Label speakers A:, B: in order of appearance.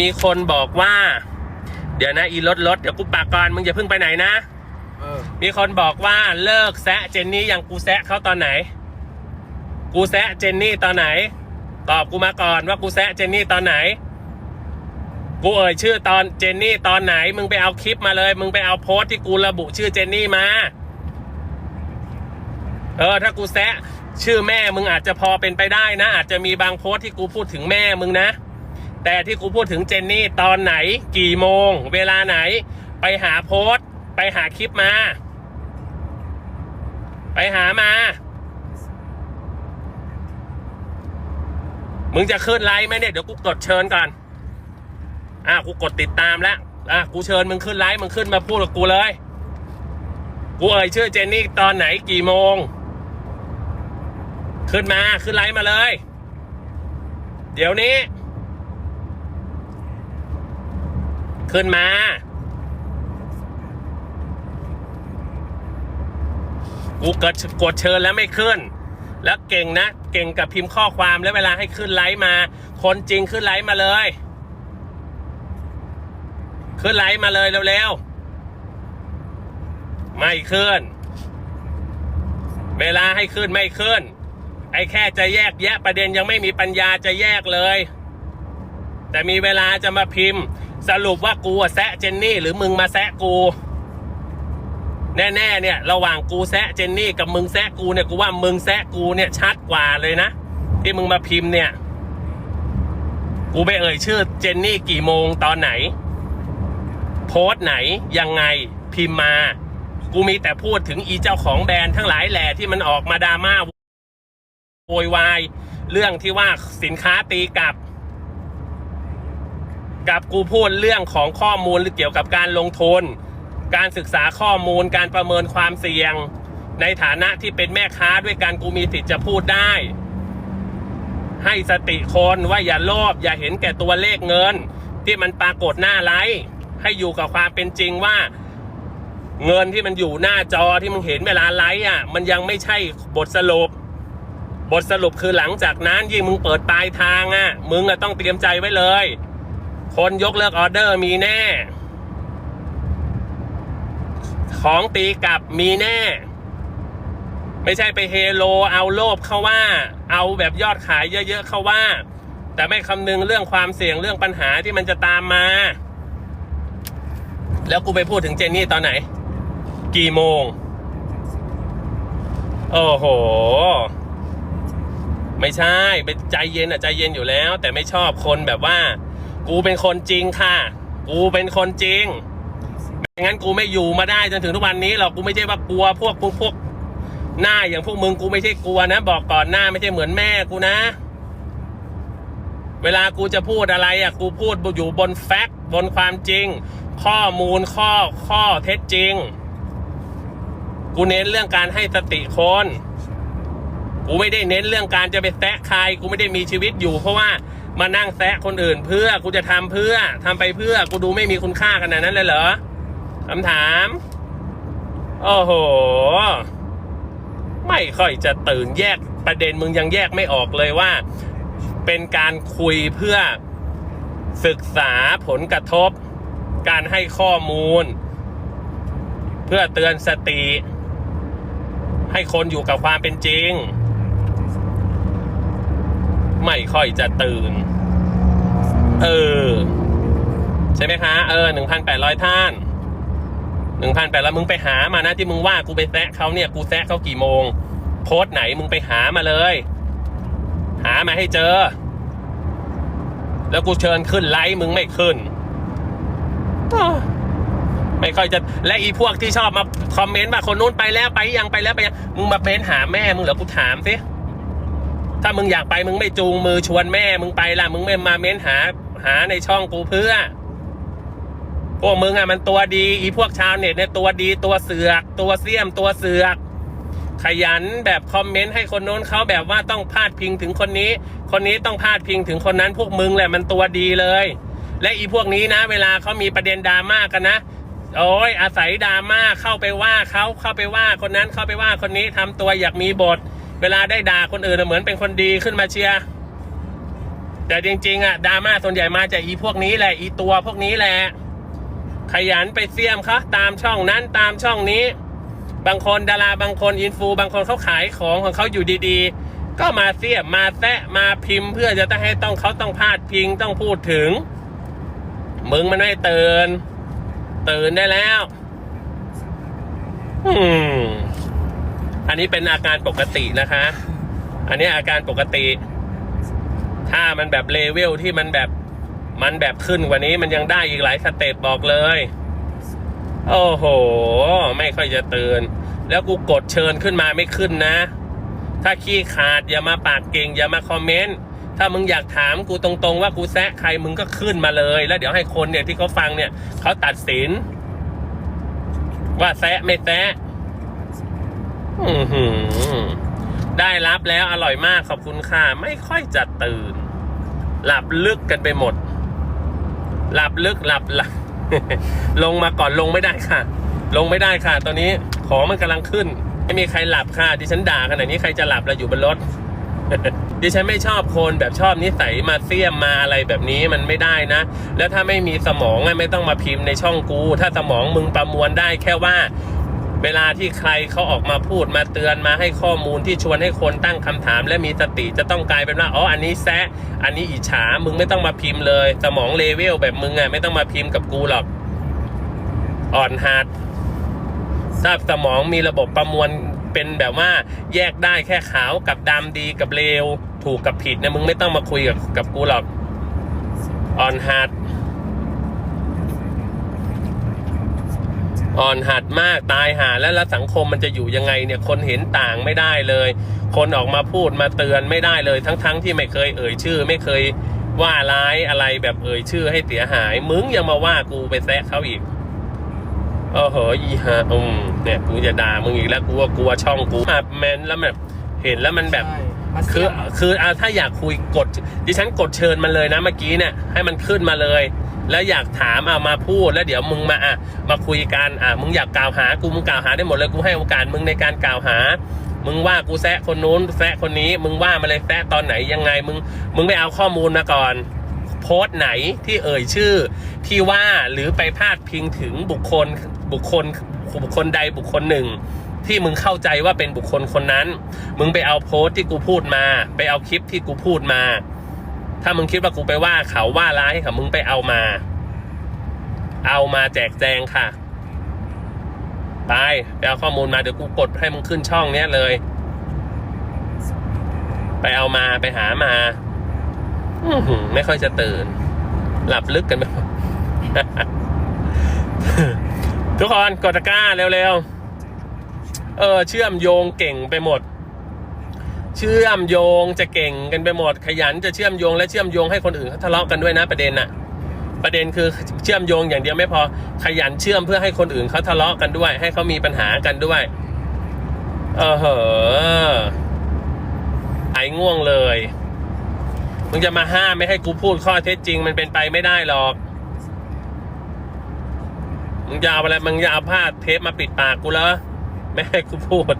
A: มีคนบอกว่า เดี๋ยวนะอีรถรถเดี๋ยวกูปากก่อนมึงอย่าเพิ่งไปไหนนะ
B: เออ
A: มีคนบอกว่าเลิกแซะเจนนี่ยังกูแซะเขาตอนไหน กูแซะเจนนี่ตอนไหน ตอบกูมาก่อนว่ากูแซะเจนนี่ตอนไหน กูเอ่ยชื่อตอนเจนนี่ตอนไหน มึงไปเอาคลิปมาเลย มึงไปเอาโพสต์ที่กูระบุชื่อเจนนี่มา เออ ถ้ากูแซะชื่อแม่มึงอาจจะพอเป็นไปได้นะ อาจจะมีบางโพสต์ที่กูพูดถึงแม่มึงนะ แต่ที่กูพูดถึงเจนนี่ตอนไหนกี่โมง เวลาไหน ไปหาโพสต์ ไปหาคลิปมา ไปหามา มึงจะขึ้นไลฟ์ไหมเนี่ย เดี๋ยวกูกดเชิญก่อน อะกูกดติดตามแล้ว อะกูเชิญมึงขึ้นไลฟ์มึงขึ้นมาพูดกับกูเลย กูเอ่ยชื่อเจนนี่ตอนไหนกี่โมง ขึ้นมาขึ้นไลฟ์มาเลย เดี๋ยวนี้ ขึ้นมา กูกดกดเชิญแล้วไม่ขึ้น แล้วเก่งนะ เก่งกับพิมพ์ข้อความแล้วเวลาให้ขึ้นไลฟ์มา คนจริงขึ้นไลฟ์มาเลย ขึ้นไลฟ์มาเลยเร็วๆ ไม่ขึ้น เวลาให้ขึ้นไม่ขึ้น ไอ้แค่จะแยกแยะประเด็นยังไม่มีปัญญาจะแยกเลยแต่มีเวลาจะมาพิมพ์ สรุปว่ากูอะแซะเจนนี่หรือมึงมาแซะกู แน่ๆเนี่ย ระหว่างกูแซะเจนนี่กับมึงแซะกูเนี่ยกูว่ามึงแซะกูเนี่ยชัดกว่าเลยนะที่มึงมาพิมพ์เนี่ย กูไปเอ่ยชื่อเจนนี่กี่โมงตอนไหน โพสต์ไหนยังไงพิมพ์มา กูมีแต่พูดถึงอีเจ้าของแบรนด์ทั้งหลายแหล่ที่มันออกมาดราม่าโวยวายเรื่องที่ว่าสินค้าตีกลับ กับกูพูดเรื่องของข้อมูลเกี่ยวกับการลงทุน การศึกษาข้อมูลการประเมินความเสี่ยง ในฐานะที่เป็นแม่ค้าด้วยกันกูมีสิทธิ์จะพูดได้ ให้สติคนว่าอย่าโลภอย่าเห็นแก่ตัวเลขเงิน ที่มันปรากฏหน้าไลฟ์ให้อยู่กับความเป็นจริงว่า เงินที่มันอยู่หน้าจอที่มึงเห็นเวลาไลฟ์อะ มันยังไม่ใช่บทสรุปบทสรุปคือหลังจากนั้นยิ่งมึงเปิดปลายทางอะ มึงอะต้องเตรียมใจไว้เลย คนยกเลิกออเดอร์มีแน่ ของตีกลับมีแน่ ไม่ใช่ไปเฮโลเอาโลภเข้าว่า เอาแบบยอดขายเยอะๆเข้าว่า แต่ไม่คำนึงเรื่องความเสี่ยงเรื่องปัญหาที่มันจะตามมา แล้วกูไปพูดถึงเจนนี่ตอนไหน กี่โมง โอ้โหไม่ใช่เป็นใจเย็นอะใจเย็นอยู่แล้ว แต่ไม่ชอบคนแบบว่า กูเป็นคนจริงค่ะ กูเป็นคนจริงไม่งั้นกูไม่อยู่มาได้จนถึงทุกวันนี้หรอกกูไม่ใช่ว่ากลัวพวกพวกพวกหน้าอย่างพวกมึงกูไม่ใช่กลัวนะ บอกก่อนหน้าไม่ใช่เหมือนแม่กูนะ เวลากูจะพูดอะไรอะกูพูดอยู่บนแฟกต์บนความจริง ข้อมูลข้อข้อเท็จจริง กูเน้นเรื่องการให้สติคนกูไม่ได้เน้นเรื่องการจะไปแซะใครกูไม่ได้มีชีวิตอยู่ เพราะว่า มานั่งแซะคนอื่นเพื่อกูจะทำเพื่อทำไปเพื่อกูดูไม่มีคุณค่าขนาดนั้นเลยเหรอคำถามโอ้โห ไม่ค่อยจะตื่นแยกประเด็นมึงยังแยกไม่ออกเลยว่า เป็นการคุยเพื่อศึกษาผลกระทบ การให้ข้อมูล เพื่อเตือนสติ ให้คนอยู่กับความเป็นจริง ไม่ค่อยจะตื่น เออ ใช่ไหมคะ เออหนึ่งพันแปดร้อยท่านหนึ่งพันแปดร้อยมึงไปหามานะที่มึงว่ากูไปแซะเขาเนี่ย กูแซะเขากี่โมง โพสต์ไหนมึงไปหามาเลย หามาให้เจอ แล้วกูเชิญขึ้นไลฟ์มึงไม่ขึ้นไม่ค่อยจะและอีพวกที่ชอบมาคอมเมนต์ว่าคนนู้นไปแล้วไปยังไปแล้วไปยังมึงมาเป็นหาแม่มึงเหรอกูถามสิ ถ้ามึงอยากไปมึงไม่จูงมือชวนแม่มึงไปล่ะ มึงไม่มาเม้นหาหาในช่องกูเพื่อ พวกมึงอะมันตัวดี อีพวกชาวเน็ตเนี่ยตัวดีตัวเสือก ตัวเสี้ยมตัวเสือก ขยันแบบคอมเมนต์ให้คนโน้นเขาแบบว่าต้องพาดพิงถึงคนนี้ คนนี้ต้องพาดพิงถึงคนนั้น พวกมึงแหละมันตัวดีเลย และอีพวกนี้นะ เวลาเขามีประเด็นดราม่ากันนะโอ้ยอาศัยดราม่าเข้าไปว่าเขาเข้าไปว่าคนนั้นเข้าไปว่าคนนี้ทำตัวอยากมีบท เวลาได้ด่าคนอื่นเหมือนเป็นคนดีขึ้นมาเชียร์แต่จริงๆอะดราม่าส่วนใหญ่มาจากอีพวกนี้แหละ อีตัวพวกนี้แหละ ขยันไปเสี่ยมเขาตามช่องนั้นตามช่องนี้ บางคนดาราบางคนอินฟูบางคนเขาขายของของเขาอยู่ดีๆ ก็มาเสี่ยมมาแซะมาพิมพ์ เพื่อจะต้องให้ต้องเขาต้องพาดพิงต้องพูดถึง มึงมันไม่เตื่นตื่นได้แล้ว อืม อันนี้เป็นอาการปกตินะคะ อันนี้อาการปกติ ถ้ามันแบบเลเวลที่มันแบบมันแบบขึ้นกว่านี้มันยังได้อีกหลายสเต็ปบอกเลย โอ้โห ไม่ค่อยจะตื่นแล้วกูกดเชิญขึ้นมาไม่ขึ้นนะ ถ้าขี้ขาดอย่ามาปากเก่งอย่ามาคอมเมนต์ ถ้ามึงอยากถามกูตรงๆ ว่ากูแซะใครมึงก็ขึ้นมาเลย แล้วเดี๋ยวให้คนเนี่ยที่เขาฟังเนี่ยเขาตัดสิน ว่าแซะไม่แซะ ได้รับแล้วอร่อยมากขอบคุณค่ะ ไม่ค่อยจะตื่น หลับลึกกันไปหมด หลับลึกหลับหลับลงมาก่อนลงไม่ได้ค่ะ ลงไม่ได้ค่ะ ตอนนี้ของมันกำลังขึ้น ไม่มีใครหลับค่ะ ดิฉันด่าขนาดนี้ใครจะหลับเราอยู่บนรถ ดิฉันไม่ชอบคนแบบชอบนิสัยมาเสี้ยมมาอะไรแบบนี้มันไม่ได้นะ แล้วถ้าไม่มีสมองไม่ต้องมาพิมพ์ในช่องกู ถ้าสมองมึงประมวลได้แค่ว่า เวลาที่ใครเขาออกมาพูดมาเตือนมาให้ข้อมูลที่ชวนให้คนตั้งคำถาม และมีสติจะต้องกลายเป็นว่าอ๋ออันนี้แซะอันนี้อิจฉามึงไม่ต้องมาพิมพ์เลย สมองเลเวลแบบมึงอะไม่ต้องมาพิมพ์กับกูหรอก อ่อนหัดถ้าบสมองมีระบบประมวลเป็นแบบว่าแยกได้แค่ขาวกับดำดีกับเลว ถูกกับผิดเนี่ยมึงไม่ต้องมาคุยกับกับกูหรอกอ่อนหัด อ่อนหัดมากตายหาแล้วแล้วสังคมมันจะอยู่ยังไงเนี่ยคนเห็นต่างไม่ได้เลย คนออกมาพูดมาเตือนไม่ได้เลย ทั้งๆทที่ไม่เคยเอ่ยชื่อ ไม่เคยว่าร้ายอะไรแบบเอ่ยชื่อให้เสียหาย มึงยังมาว่ากูไปแซะเขาอีกโอ้โหอีฮะอืมเนี่ยกูจะด่ามึงอีกแล้วกูว่ากลัวช่องกูมาแมนแล้วแบบเห็นแล้วมันแบบ
B: ใช่มา
A: คื
B: เสี่
A: อย
B: ม
A: คืออะถ้าอยากคุยกดดิฉันกดเชิญมันเลยนะเมื่อกี้เนี่ยให้มันขึ้นมาเลย แล้วอยากถามเอามาพูดแล้วเดี๋ยวมึงมาอะมาคุยกันอะมึงอยากกล่าวหากูมึงกล่าวหาได้หมดเลยกูให้โอกาสมึงในการกล่าวหา มึงว่ากูแซะคนนู้นแซะคนนี้ มึงว่ามาเลยแซะตอนไหนยังไงมึงมึงไปเอาข้อมูลมาก่อน โพสต์ไหนที่เอ่ยชื่อ ที่ว่าหรือไปพาดพิงถึงบุคคลบุคคลบุคคลใดบุคคลหนึ่งที่มึงเข้าใจว่าเป็นบุคคลคนนั้น มึงไปเอาโพสต์ที่กูพูดมา ไปเอาคลิปที่กูพูดมา ถ้ามึงคิดว่ากูไปว่าเขาว่าร้ายเขามึงไปเอามา เอามาแจกแจงค่ะ ไปไปเอาข้อมูลมาเดี๋ยวกูกดให้มึงขึ้นช่องเนี้ยเลย ไปเอามาไปหามาอืไม่ค่อยจะตื่น หลับลึกกันไปหมทุกคนกดตะกร้าเร็วๆ เออ เชื่อมโยงเก่งไปหมด เชื่อมโยงจะเก่งกันไปหมดขยันจะเชื่อมโยงและเชื่อมโยงให้คนอื่นเขาทะเลาะกันด้วยนะประเด็นน่ะ ประเด็นคือเชื่อมโยงอย่างเดียวไม่พอขยันเชื่อมเพื่อให้คนอื่นเขาทะเลาะกันด้วย ให้เขามีปัญหากันด้วย เออเหอะหายง่วงเลยมึงจะมาห้ามไม่ให้กูพูดข้อเท็จจริง มันเป็นไปไม่ได้หรอกมึงจะเอาอะไรมึงจะเอาผ้าเทปมาปิดปากกูเหรอไม่ให้กูพูด